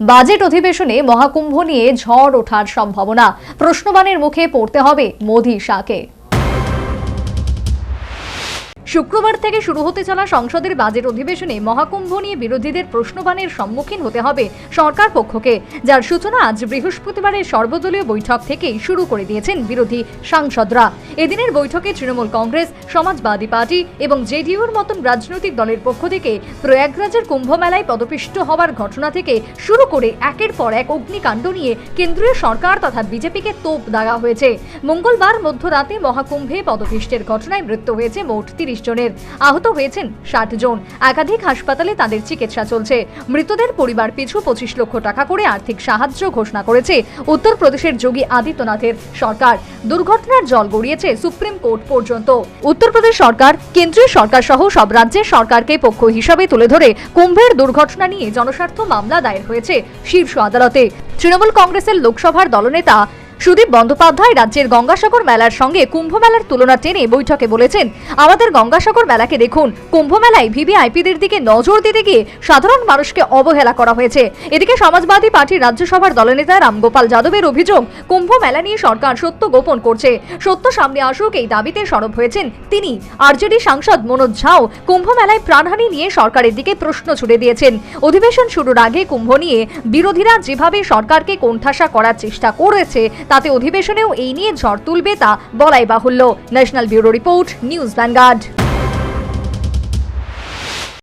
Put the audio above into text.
Budget অধিবেশনে মহাকুম্ভ নিয়ে ঝড় ওঠার সম্ভাবনা। প্রশ্নবাণের মুখে পড়তে হবে মোদী শাহকে। শুক্রবার থেকে শুরু হতে চলা সংসদের বাজেট অধিবেশনে মহাকুম্ভ নিয়ে বিরোধীদের প্রশ্নবাণের সম্মুখীন হতে হবে সরকার পক্ষকে, যার সূচনা আজ বৃহস্পতিবারের সর্বদলীয় বৈঠক থেকেই শুরু করে দিয়েছেন বিরোধী সাংসদরা। এদিনের বৈঠকে তৃণমূল কংগ্রেস, সমাজবাদী পার্টি এবং জেডিইউর মতন রাজনৈতিক দলের পক্ষ থেকে প্রয়াগরাজের কুম্ভ মেলায় পদপিষ্ট হওয়ার ঘটনা থেকে শুরু করে একের পর এক অগ্নিকাণ্ড নিয়ে কেন্দ্রীয় সরকার তথা বিজেপিকে তোপ দাগা হয়েছে। মঙ্গলবার মধ্যরাতে মহাকুম্ভে পদপিষ্টের ঘটনায় মৃত্যু হয়েছে মোট তিরিশ জনের। আহত হয়েছেন ষাট জন। একাধিক হাসপাতালে তাদের চিকিৎসা চলছে। মৃতদের পরিবার পিছু পঁচিশ লক্ষ টাকা করে আর্থিক সাহায্য ঘোষণা করেছে উত্তরপ্রদেশের যোগী আদিত্যনাথের সরকার। দুর্ঘটনার জল গড়িয়েছে সুপ্রিম কোর্ট পর্যন্ত। উত্তরপ্রদেশ সরকার, কেন্দ্রীয় সরকার সহ সব রাজ্যের সরকারকে পক্ষ হিসাবে তুলে ধরে কুম্ভের দুর্ঘটনা নিয়ে জনস্বার্থ মামলা দায়ের হয়েছে শীর্ষ আদালতে। তৃণমূল কংগ্রেসের লোকসভার দলনেতা সুদীপ বন্দ্যোপাধ্যায় রাজ্যের গঙ্গাসাগর মেলার সঙ্গে কুম্ভ মেলার তুলনা টেনে বৈঠকে বলেছেন, আমাদের গঙ্গাসাগর মেলাকে দেখুন। কুম্ভ মেলায় ভিভিআইপিদের দিকে নজর দিতে গিয়ে সাধারণ মানুষকে অবহেলা করা হয়েছে। এদিকে সমাজবাদী পার্টির রাজ্যসভার দলনেতা রামগোপাল যাদবের অভিযোগ কুম্ভ মেলা নিয়ে সরকার সত্য গোপন করছে। সত্য সামনে আসুক এই দাবিতে সরব হয়েছেন তিনি। আরজেডি সাংসদ মনোজ ঝাও কুম্ভ মেলায় প্রাণহানি নিয়ে সরকারের দিকে প্রশ্ন ছুড়ে দিয়েছেন। অধিবেশন শুরুর আগে কুম্ভ নিয়ে বিরোধীরা যেভাবে সরকারকে কোণঠাসা করার চেষ্টা করেছে তাতে অধিবেশনেও এই নিয়ে ঝড় তুলবে তা বলাই বাহুল্য। National bureau report news Vanguard.